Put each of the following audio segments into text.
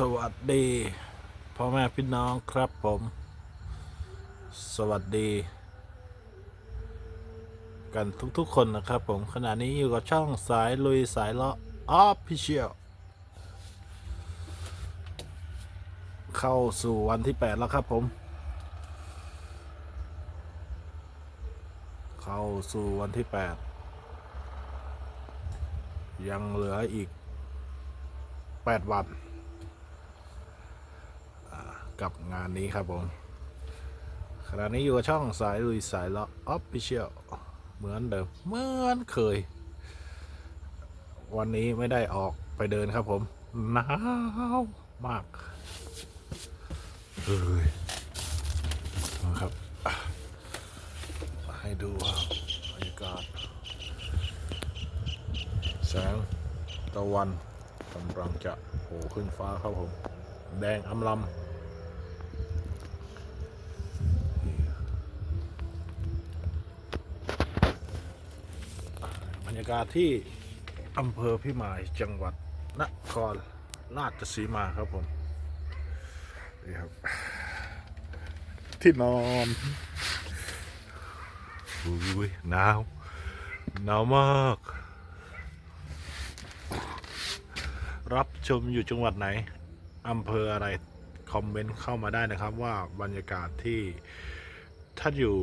สวัสดีพ่อแม่พี่น้องครับผม สวัสดี กันทุกๆคนนะครับผมขณะนี้อยู่กับช่องสายลุยสายเลาะออฟฟิเชียลเข้าสู่วันที่ 8 แล้วครับผม เข้าสู่วันที่ 8 ยังเหลืออีก 8 วัน กับงานนี้ครับผมขณะนี้อยู่กับช่องสายลุยสายเลาะออฟฟิเชียลเหมือนเดิมเหมือนเคย วันนี้ไม่ได้ออกไปเดินครับผมหนาวมากเฮ้ยนะครับ ให้ดูบบรรยากาศแสงตะวันกำลังจะโผล่ขึ้นฟ้าครับผม แดงอำลำ กาศที่อำเภอพิมายจังหวัดนครราชสีมาครับผมนี่ครับ ที่นอนอุ้ยหนาวหนาวมาก รับชมอยู่จังหวัดไหนอำเภออะไร คอมเมนต์เข้ามาได้นะครับว่าบรรยากาศที่ท่านอยู่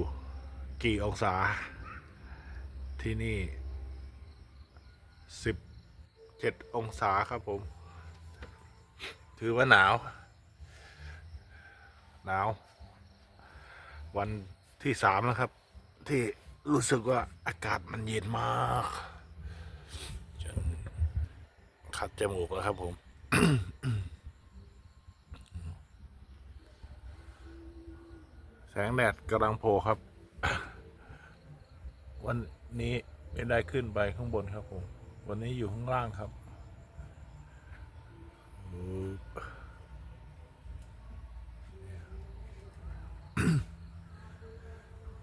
กี่องศาที่นี่ 17 องศาครับผม ถือว่าหนาว หนาว วันที่สามแล้วครับ ที่รู้สึกว่าอากาศมันเย็นมากจนคัดจมูกแล้วครับผมแสงแดดกำลังโผล่ครับ วันนี้ไม่ได้ขึ้นไปข้างบนครับผม วันนี้อยู่ข้างล่างครับ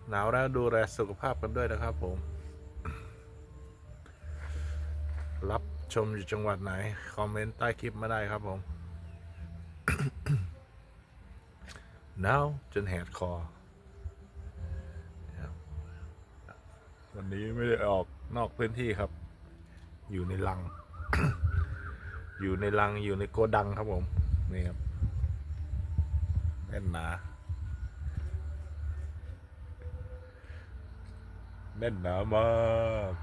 หนาวแล้วดูแลสุขภาพกันด้วยนะครับผม รับชมอยู่จังหวัดไหน คอมเมนต์ใต้คลิปมาได้ครับผม หนาวจนแหดคอ วันนี้ไม่ได้ออกนอกพื้นที่ครับ อยู่ในลัง อยู่ในลังอยู่ในโกดังครับผมนี่ครับแน่นหนาแน่นหนามาก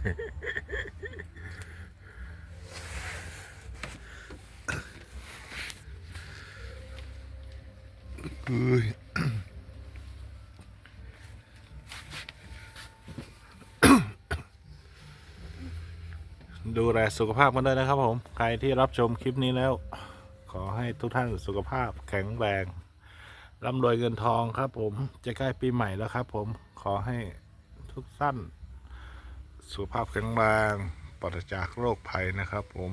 เฮ้ ดูแลสุขภาพกันด้วยนะครับผม ใครที่รับชมคลิปนี้แล้ว ขอให้ทุกท่านสุขภาพแข็งแรงร่ำรวยเงินทองครับผม จะใกล้ปีใหม่แล้วครับผม ขอให้ทุกท่านสุขภาพแข็งแรงปราศจากโรคภัยนะครับผม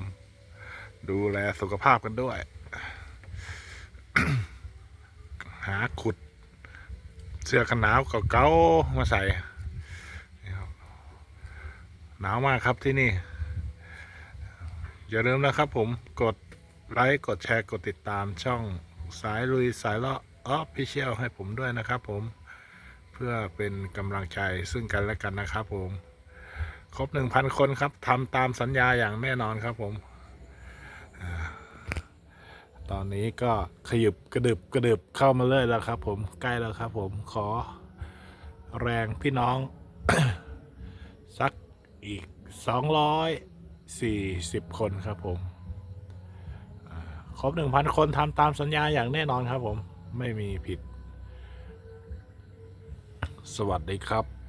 ดูแลสุขภาพกันด้วยาขุด เสื้อกันหนาวเก่าๆมาใส่หนาวมากครับที่นี่ อย่าลืมนะครับผมกดไลค์กดแชร์กดติดตามช่องสายลุยสายเลาะออฟฟิเชียลให้ผมด้วยนะครับผมเพื่อเป็นกำลังใจซึ่งกันและกันนะครับผม ครบหนึ่งพันคนครับทำตามสัญญาอย่างแน่นอนครับผม ตอนนี้ก็ขยุบกระดึบกระดึบเข้ามาเลยแล้วครับ ผมใกล้แล้วครับผมขอแรงพี่น้อง สักอีก 240 คนครับผมครบ 1,000 คนทำตามสัญญาอย่างแน่นอนครับผมไม่มีผิด สวัสดีครับ